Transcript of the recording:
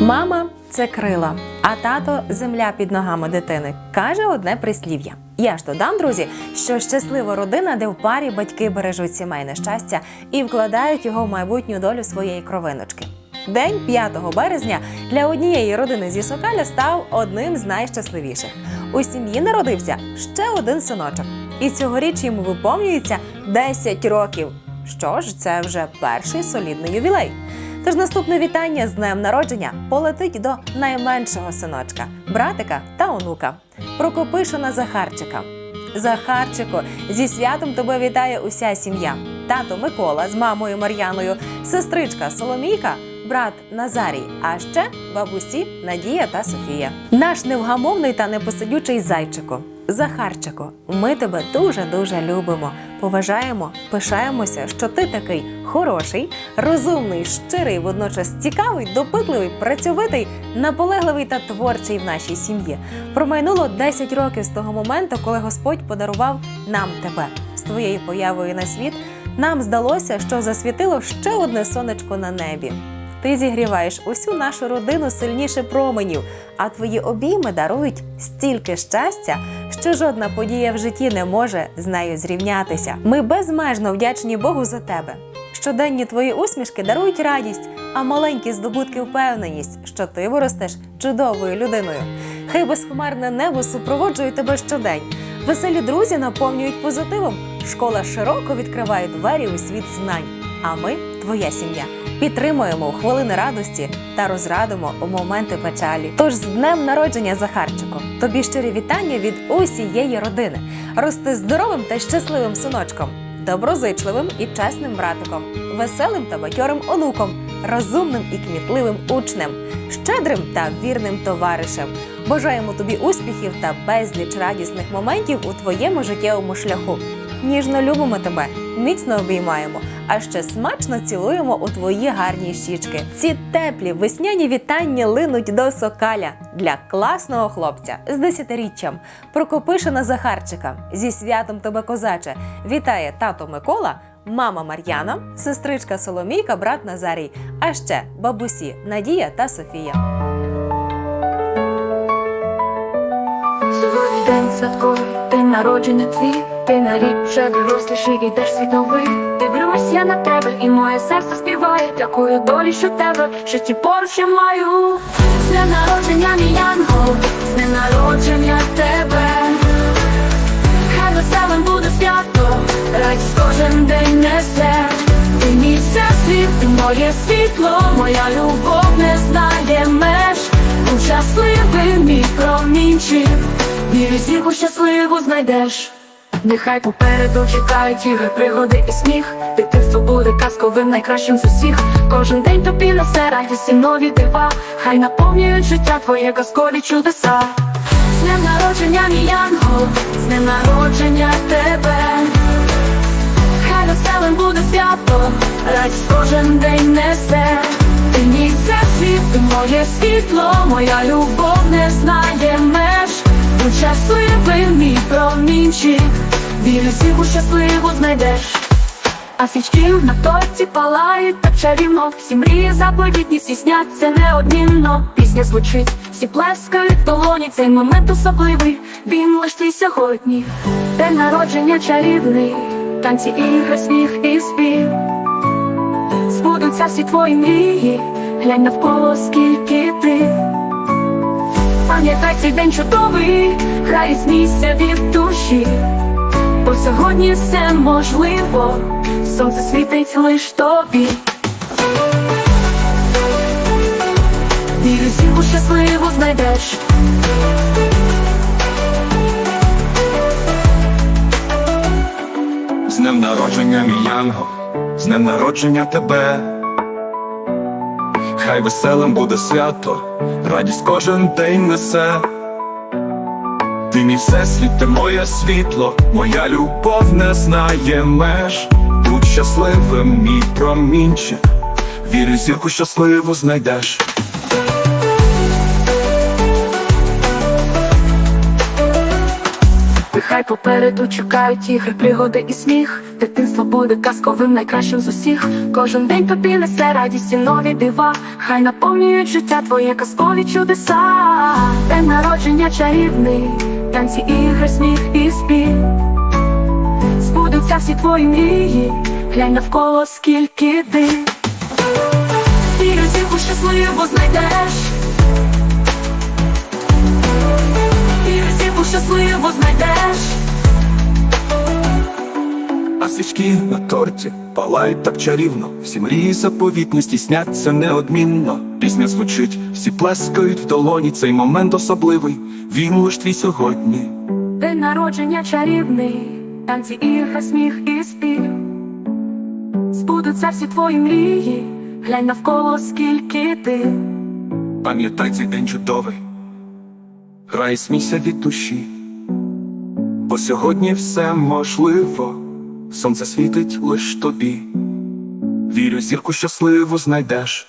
Мама це крила, а тато земля під ногами дитини. каже одне прислів'я. Я ж додам, друзі, що щаслива родина, де в парі батьки бережуть сімейне щастя і вкладають його в майбутню долю своєї кровиночки. День 5 березня для однієї родини зі Сокаля став одним з найщасливіших. У сім'ї народився ще один синочок, і цьогоріч йому виповнюється 10 років. Що ж, це вже перший солідний ювілей. Тож наступне вітання з днем народження полетить до найменшого синочка, братика та онука. Прокопишина Захарчика. Захарчику, зі святом тебе вітає уся сім'я. Тато Микола з мамою Мар'яною, сестричка Соломійка, брат Назарій, а ще бабусі Надія та Софія. Наш невгамовний та непосидючий зайчику. Захарчику, ми тебе дуже дуже любимо, поважаємо, пишаємося, що ти такий хороший, розумний, щирий, водночас цікавий, допитливий, працьовитий, наполегливий та творчий в нашій сім'ї. Промайнуло 10 років з того моменту, коли Господь подарував нам тебе з твоєю появою на світ. Нам здалося, що засвітило ще одне сонечко на небі. Ти зігріваєш усю нашу родину сильніше променів, а твої обійми дарують стільки щастя, що жодна подія в житті не може з нею зрівнятися. Ми безмежно вдячні Богу за тебе. Щоденні твої усмішки дарують радість, а маленькі здобутки впевненість, що ти виростеш чудовою людиною. Хай безхмарне небо супроводжує тебе щодень. Веселі друзі наповнюють позитивом. Школа широко відкриває двері у світ знань. А ми, твоя сім'я, підтримуємо хвилини радості та розрадимо моменти печалі. Тож з днем народження Захарчику, тобі щирі вітання від усієї родини. Рости здоровим та щасливим синочком, доброзичливим і чесним братиком, веселим та бадьорим онуком, розумним і кмітливим учнем, щедрим та вірним товаришем. Бажаємо тобі успіхів та безліч радісних моментів у твоєму життєвому шляху. Ніжно любимо тебе, міцно обіймаємо, а ще смачно цілуємо у твої гарні щічки. Ці теплі весняні вітання линуть до сокаля для класного хлопця з десятиріччям. Прокопишина Захарчика зі святом тебе козаче. Вітає тато Микола, мама Мар'яна, сестричка Соломійка, брат Назарій, а ще бабусі Надія та Софія. День святковий, день народження твій Ти на вже доросліший, йдеш світ новий? Дивлюсь я на тебе, і моє серце співає. Дякую долі, що тебе в житті поруч я маю. З днем народження мій янгол, з днем народження тебе. Хай веселим буде свято, радість кожен день несе. Ти мій всесвіт, ти моє світло, моя любов не знає меж. Будь щасливий, мій промінчик. Вірю, зірку щасливу знайдеш Нехай попереду чекають ігри, пригоди і сміх. Дитинство буде казковим, найкращим з усіх. Кожен день тобі несе радість і нові дива. Хай наповнюють життя твоє казкові чудеса. З днем народження мій з днем народження тебе. Хай веселим буде свято, радість кожен день несе. Ти мій всесвіт, ти моє світло, моя любов не знає меж. Будь щасливим, мій промінчик, вірю, зірку щасливу знайдеш. А свічки на торті палають так чарівно. Всі мрії заповітні, всі сняться неодмінно. Пісня звучить, всі плескають в долоні. Цей момент особливий, він лиш твій сьогодні. День народження чарівний, танці, ігри, сміх і спів. Збудуться всі твої мрії, глянь навколо скільки ти. Пам'ятай цей день чудовий, хай смійся від сьогодні все можливо, сонце світить лиш тобі. Вірю, зірку щасливу знайдеш. З днем народження мій янгол, з днем народження тебе. Хай веселим буде свято, радість кожен день несе. Ти мій всесвіт, ти моє світло, моя любов не знає меж. Будь щасливим, мій промінчик, вірю, зірку щасливу знайдеш. завжди хай попереду чекають ігри, пригоди і сміх. Дитинство буде казковим, найкращим з усіх. Кожен день тобі несе радість і нові дива. Хай наповнюють життя твоє казкові чудеса. День народження чарівний, танці, ігри, сміх і спів. Збудуться всі твої мрії, глянь навколо скільки див. Вірю, зірку щасливо знайдеш. Вірю, зірку щасливо знайдеш. А свічки на торті палають так чарівно. Всі мрії заповітні стісняться неодмінно. Пісня звучить, всі плескають в долоні. Цей момент особливий. Він лиш твій сьогодні. День народження чарівний, танці, ігри, сміх і спів. Збудуться всі твої мрії, глянь навколо скільки ти. Пам'ятай цей день чудовий. Грай, смійся від душі. Бо сьогодні все можливо. Сонце світить лиш тобі. Вірю, зірку щасливо знайдеш.